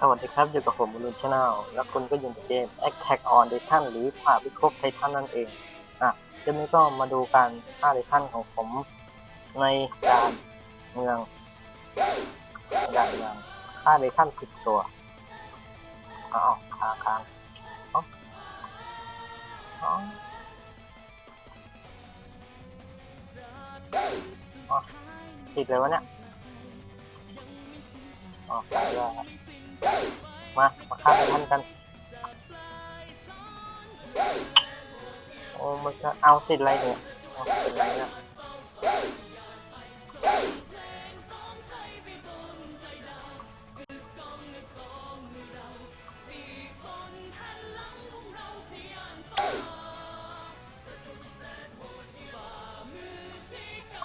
สวัสดีครับอยู่กับผมมนุษย์ชาแนลแล้วคุณก็อยู่ในเกม Attack on Titan หรือผ่าพิภพไททันนั่นเอง อะเดี๋ยวนี้ก็มาดูการฆ่าไททันของผมในด่านเมืองด่านเมืองฆ่าไททันสิบตัวอ้าวค้างค้างอ๋อติดเลยวะเนี่ยอ๋อตายแล้ว มา มาฆ่าท่านกัน โอ้มันจะเอาติดอะไรเนี่ยเอาติดอะไรนี่ย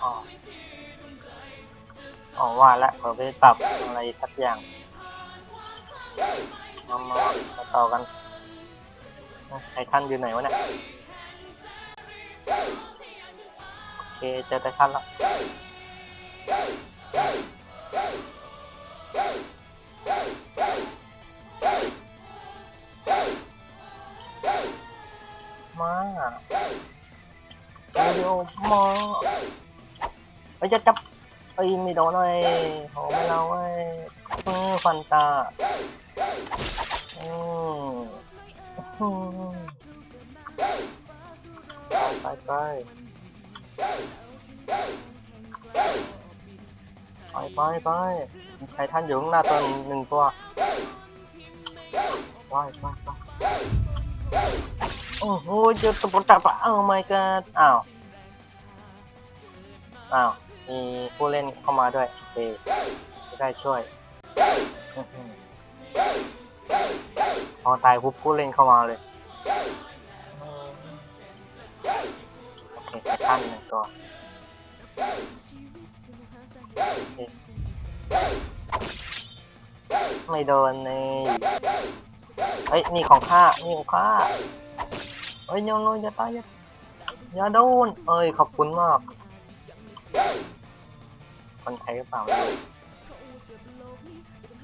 อ๋ออ๋อว่าแล้วเราไปปรับอะไรสักอย่าง มามามาต่อกันไททันอยู่ไหนวะเนี่ย โอเคเจอไททันแล้วมาวิดีโอมาไอ้จะจับไอ้ยไม่โดนเลยโหไม่เราเว้ยฟันตา ไปไปไปไปไปไปใครท่านอยู่ข้างหน้าตัวหนึ่งตัวไปไปไปโอ้โหเจอตัวปตับอะโอ้ my god อ้าว อ้าว มีผู้เล่นเข้ามาด้วยโอเคจะได้ช่วย พอตายปุ๊บผู้เล่นเข้ามาเลยโอเคตั้นหนึ่งตัวไม่โดนนี่เฮ้ยนี่ของข้านี่ของข้าเฮ้ยโยนโยอย่าตายอย่าอย่าโดนเอ้ยขอบคุณมาก คนไทยหรือเปล่า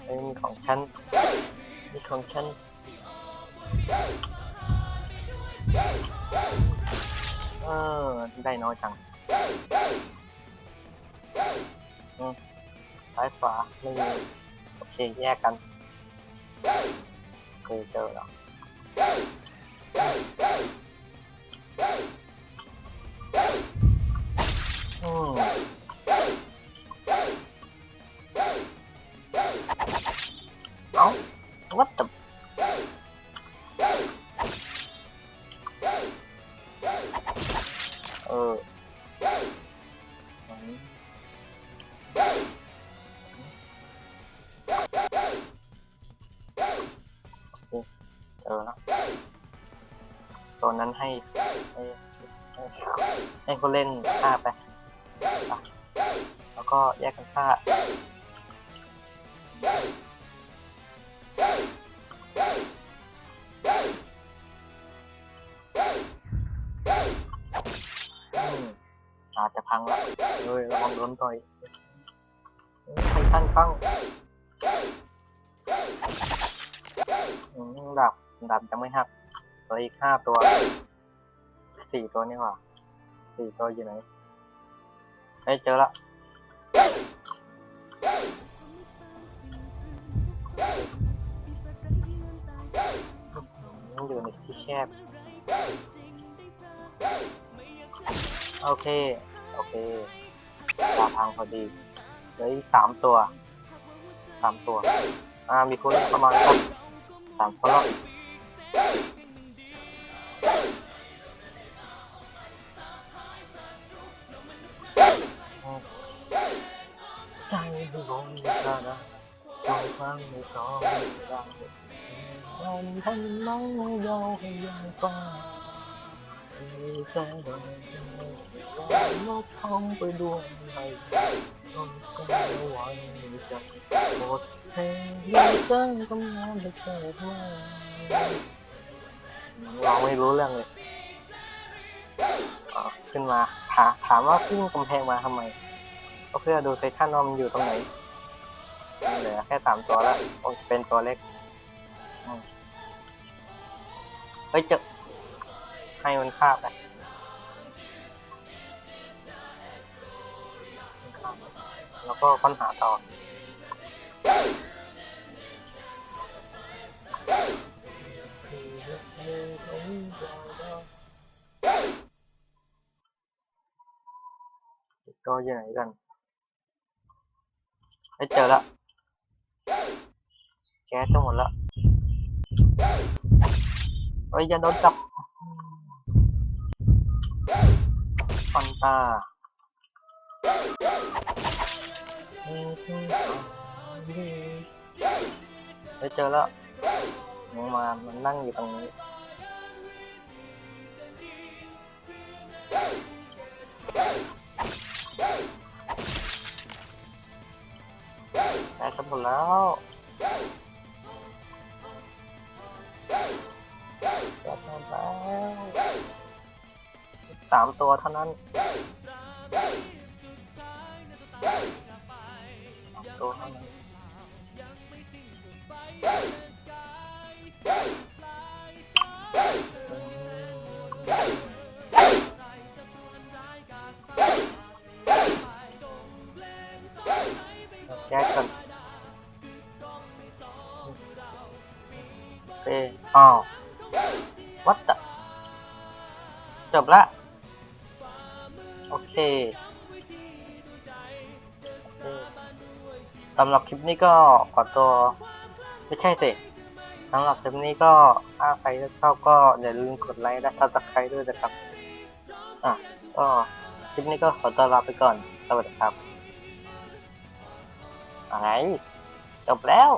เฮ้ยนี่ของฉันนี่ของฉัน เออได้น้อยจังซ้ายขวาไม่มีโอเคแยกกันเคยเจอแล้ว เคเจอแล้วตัวนั้นให้ให้ให้ให้เขาเล่นฆ่าไป แล้วก็แยกกันฆ่าอาจจะพังละเฮ้ยระวังโดนต่อยไททันข้าง ดาบดาบจะไม่หักเหลืออีกห้าตัวสี่ตัวนี่หว่าสี่ตัวอยู่ไหนเฮ้ยเจอละอือยู่ในที่แคบโอเค โอเคตาพังพอดีเหลืออีกสามตัวสามตัว อ่า มีคนประมาณครับ สามคนแล้วอืมใจไม่ลงนะนะจฟังไม่ต้องดังมันทั้งน้องยาวให้ยังฟังใจดวงใจลบท้องไปดวงให้ต้องการหวังจะหมด แห่งที่เจ้ากำลังจะเกิดมาเราไม่รู้เรื่องเลยขึ้นมาถาถามว่าขึ้นกำแพงมาทำไม ก็เพื่อดูไททันว่ามันอยู่ตรงไหนเหลือแค่สามตัวแล้วเป็นตัวเล็กเฮ้ยเจอให้มันคาบไปมันคาบไปแล้วก็ค้นหาต่อ ก็อยู่ไหนกันไม่เจอละแก๊สจะหมดละเฮ้ยอย่าโดนจับฟันตาไม่เจอแล้วมันมามันนั่งอยู่ตรงนี้ได้ทั้งหมดแล้วจัดหมดแล้วสามตัวเท่านั้นสามตัวเท่านั้น บละ โอเค สำหรับคลิปนี้ก็ขอตัว ไม่ใช่สิสำหรับคลิปนี้ก็ถ้าใครชอบก็อย่าลืมกดไลค์และซับสไครต์ด้วยนะครับ อะ ก็คลิปนี้ก็ขอตัวลาไปก่อน สวัสดีครับ อะไร จบแล้ว